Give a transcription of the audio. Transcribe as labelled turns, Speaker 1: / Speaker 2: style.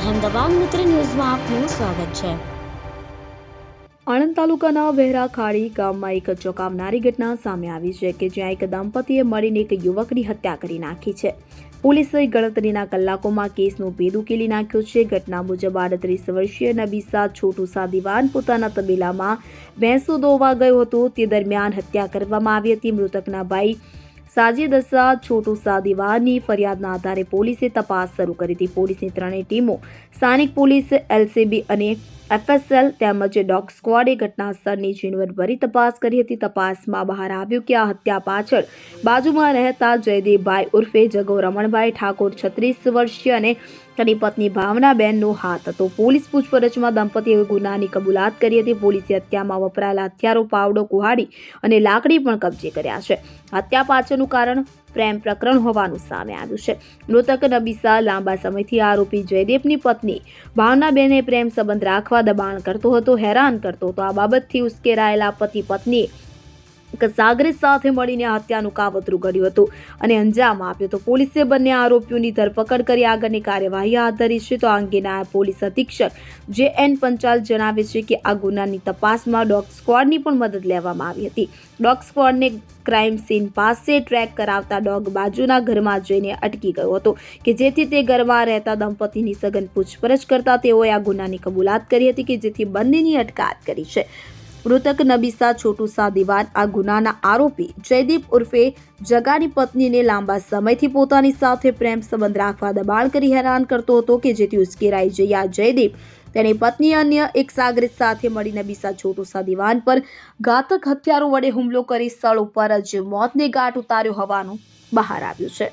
Speaker 1: અહેમદાબાદ મિત્ર ન્યૂઝમાં આપનું સ્વાગત છે.
Speaker 2: આણંદ તાલુકાના વહેરાખાડી ગામમાં એક ચોંકાવનારી ઘટના સામે આવી છે કે જ્યાં એક દંપતીએ મળીને એક યુવકની હત્યા કરી નાખી છે. પોલીસે ગણતરીના કલાકોમાં કેસનું ભેદ ઉકેલી નાખ્યો છે. ઘટના મુજબ આડત્રીસ વર્ષીય નબીસા છોટુ સાદીવાન પોતાના તબેલામાં ભેંસો દોવા ગયો હતો. તે દરમિયાન હત્યા કરવામાં આવી હતી. મૃતકના ભાઈ સાજિદ અસા છોટુ સાદીવારની ફરિયાદના આધારે પોલીસે તપાસ શરૂ કરી હતી. પોલીસની ત્રણેય ટીમો સ્થાનિક પોલીસ, એલસીબી અને એફએસએલ તેમજ ડોગ સ્ક્વોડે ઘટના સ્થળની ઝીણવટભરી તપાસ કરી હતી. તપાસમાં બહાર આવ્યું કે આ હત્યા પાછળ બાજુમાં રહેતા જયદેવભાઈ ઉર્ફે જગો રમણભાઈ ઠાકોર છત્રીસ વર્ષીય અને તેની પત્ની ભાવનાબેનનો હાથ હતો. પોલીસ પૂછપરછમાં દંપતીએ ગુનાની કબૂલાત કરી હતી. પોલીસે હત્યામાં વપરાયેલા હથિયારો, પાવડો, કુહાડી અને લાકડી પણ કબજે કર્યા છે. હત્યા પાછળનું કારણ પ્રેમ પ્રકરણ હોવાનું સામે આવ્યું છે. મૃતક નબીસા લાંબા સમયથી આરોપી જયદેવની પત્ની ભાવનાબેને પ્રેમ સંબંધ રાખવા દબાણ કરતો હતો, હેરાન કરતો હતો. આ બાબતથી ઉશ્કેરાયેલા પતિ પત્નીએ એક સાગરીત સાથે મળીને હત્યાનું કાવતરું કર્યું હતું અને અંજામ આપ્યો તો પોલીસે બંને આરોપીઓની ધરપકડ કરી આગળની કાર્યવાહી હાથ ધરી છે. તો આ અંગેના પોલીસ અધિક્ષક જે એન પંચાલ જણાવે છે કે આ ગુનાની તપાસમાં ડોગ સ્ક્વોડની પણ મદદ લેવામાં આવી હતી. ડોગ સ્ક્વોડને ક્રાઇમ સીન પાસે ટ્રેક કરાવતા ડોગ બાજુના ઘરમાં જઈને અટકી ગયો હતો કે જેથી તે ઘરમાં રહેતા દંપતીની સઘન પૂછપરછ કરતા તેઓએ આ ગુનાની કબૂલાત કરી હતી કે જેથી બંનેની અટકાયત કરી છે. મૃતક નબીસા છોટુ સાદીવાન આ ગુનાના આરોપી જયદીપ ઉર્ફે જગાની પત્નીને લાંબા સમયથી પોતાની સાથે પ્રેમ સંબંધ રાખવા દબાણ કરી હેરાન કરતો હતો કે જેથી ઉશ્કેરાઈ જઈ જયદીપ તેની પત્ની અન્ય એક સાગરીત સાથે મળી નબીસા છોટુસા દિવાન પર ઘાતક હથિયારો વડે હુમલો કરી સ્થળ ઉપર જ મોતને ગાંઠ ઉતાર્યો હોવાનું બહાર આવ્યું છે.